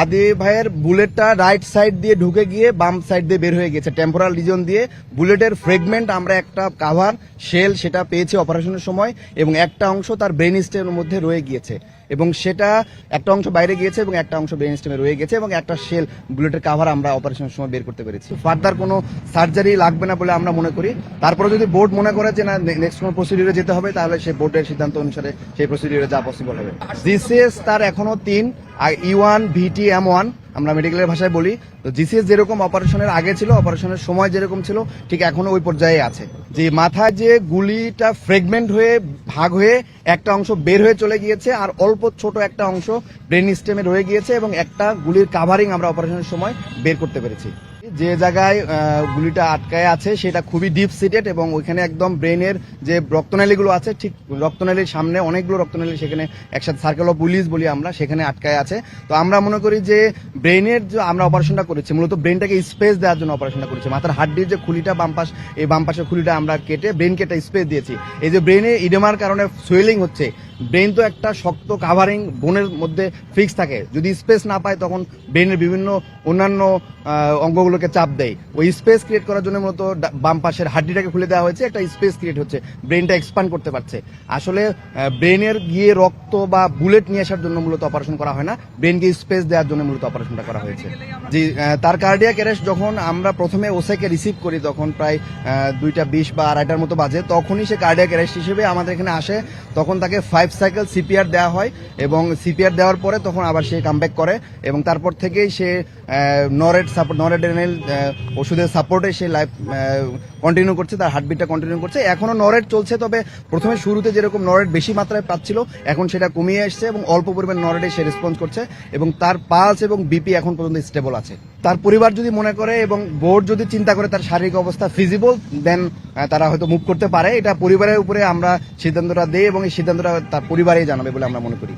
হাদি ভাইয়ের বুলেটটা right side দিয়ে ঢুকে গিয়ে বাম সাইড দিয়ে বের হয়ে গেছে। টেম্পোরাল রিজন দিয়ে বুলেটের ফ্রেগমেন্ট আমরা একটা কাভার শেল সেটা পেয়েছি অপারেশনের সময় এবং একটা অংশ তার ব্রেন স্টেমের মধ্যে রয়ে গিয়েছে। এবং সেটা একটা অংশ বাইরে গিয়েছে এবং একটা অংশ ব্রেন স্টেমে রয়ে গেছে এবং একটা শেল বুলেটের কাভার আমরা অপারেশনের সময় বের করতে পেরেছি। ফার্দার কোনো সার্জারি লাগবে না বলে আমরা মনে করি। তারপরে যদি বোর্ড মনে করে যে না নেক্সট কোনো প্রসিডিউরে যেতে হবে তাহলে সেই বোর্ডের সিদ্ধান্ত অনুসারে সেই প্রসিডিউরে যা পসিবল হবে। জিসিএস তার এখনও তিন E one VT M one আমরা মেডিকেলের ভাষায় বলি, তো জিসিএস যেরকম অপারেশনের আগে ছিল অপারেশনের সময় যেরকম ছিল, ঠিক এখনও ওই পর্যায়ে আছে। যে মাথায় যে গুলিটা ফ্রেগমেন্ট হয়ে ভাগ হয়ে একটা অংশ বের হয়ে চলে গিয়েছে, আর অল্প ছোট একটা অংশ ব্রেন স্টেমে রয়ে গিয়েছে এবং একটা গুলির কাভারিং আমরা অপারেশনের সময় বের করতে পেরেছি। যে জায়গায় গুলিটা আটকায় আছে, সেটা খুবই ডিপ সিটেড এবং ওইখানে একদম ব্রেনের যে রক্তনালীগুলো আছে, ঠিক রক্তনালীর সামনে অনেকগুলো রক্তনালী সেখানে একসাথে সার্কেল অফ পুলিশ বলি আমরা, সেখানে আটকায় আছে। তো আমরা মনে করি যে ব্রেনের যে আমরা অপারেশনটা করেছি, মূলত ব্রেনটাকে স্পেস দেওয়ার জন্য অপারেশনটা করেছি। মাথার হাড্ডির যে খুলিটা বাম পাশ, এই বাম পাশের খুলিটা আমরা কেটে ব্রেনকে একটা স্পেস দিয়েছি। এই যে ব্রেনে ইডেমার কারণে সোয়েলিং হচ্ছে ব্রেন তো একটা শক্ত কাভারিং বোনের মধ্যে ফিক্স থাকে। যদি স্পেস না পায়, তখন ব্রেনের বিভিন্ন অন্যান্য অঙ্গগুলোকে চাপ দেয়। ওই স্পেস ক্রিয়েট করার জন্য মূলত বাম পাশের হাড্ডিটাকে খুলে দেওয়া হয়েছে। একটা স্পেস ক্রিয়েট হচ্ছে। ব্রেনটা এক্সপান্ড করতে পারছে। আসলে ব্রেনের গিয়ে রক্ত বা বুলেট নিয়ে আসার জন্য মূলত অপারেশন করা হয় না। ব্রেনকে স্পেস দেওয়ার জন্য মূলত অপারেশনটা করা হয়েছে। জি তার কার্ডিয়াক অ্যারেস্ট যখন আমরা প্রথমে ওসেকে রিসিভ করি, তখন প্রায় দুইটা বিশ বা আড়াইটার মতো বাজে, তখনই সে কার্ডিয়াক অ্যারেস্ট হিসেবে আমাদের এখানে আসে। তখন তাকে ফাইভ সাইকেল সিপিআর দেওয়া হয় এবং সিপিআর দেওয়ার পরে তখন আবার সে কামব্যাক করে এবং তারপর থেকেই সে নরেড সাপোর্ট নরেডেনাল ওষুধের সাপোর্টে সে লাইফ কন্টিনিউ করছে, তার হার্টবিটটা কন্টিনিউ করছে। এখনও নরেড চলছে, তবে প্রথমে শুরুতে যেরকম নরেড বেশি মাত্রায় পাচ্ছিল, এখন সেটা কমিয়ে এসছে এবং অল্প পরিমাণ নরেডে সে রেসপন্স করছে এবং তার পালস এবং বিপি এখন পর্যন্ত স্টেবল আছে। তার পরিবার যদি মনে করে এবং বোর্ড যদি চিন্তা করে তার শারীরিক অবস্থা ফিজিবল দেন তারা হয়তো মুভ করতে পারে। এটা পরিবারের উপরে আমরা সিদ্ধান্তটা দেই এবং এই সিদ্ধান্তটা তার পরিবারেই জানাবে বলে আমরা মনে করি।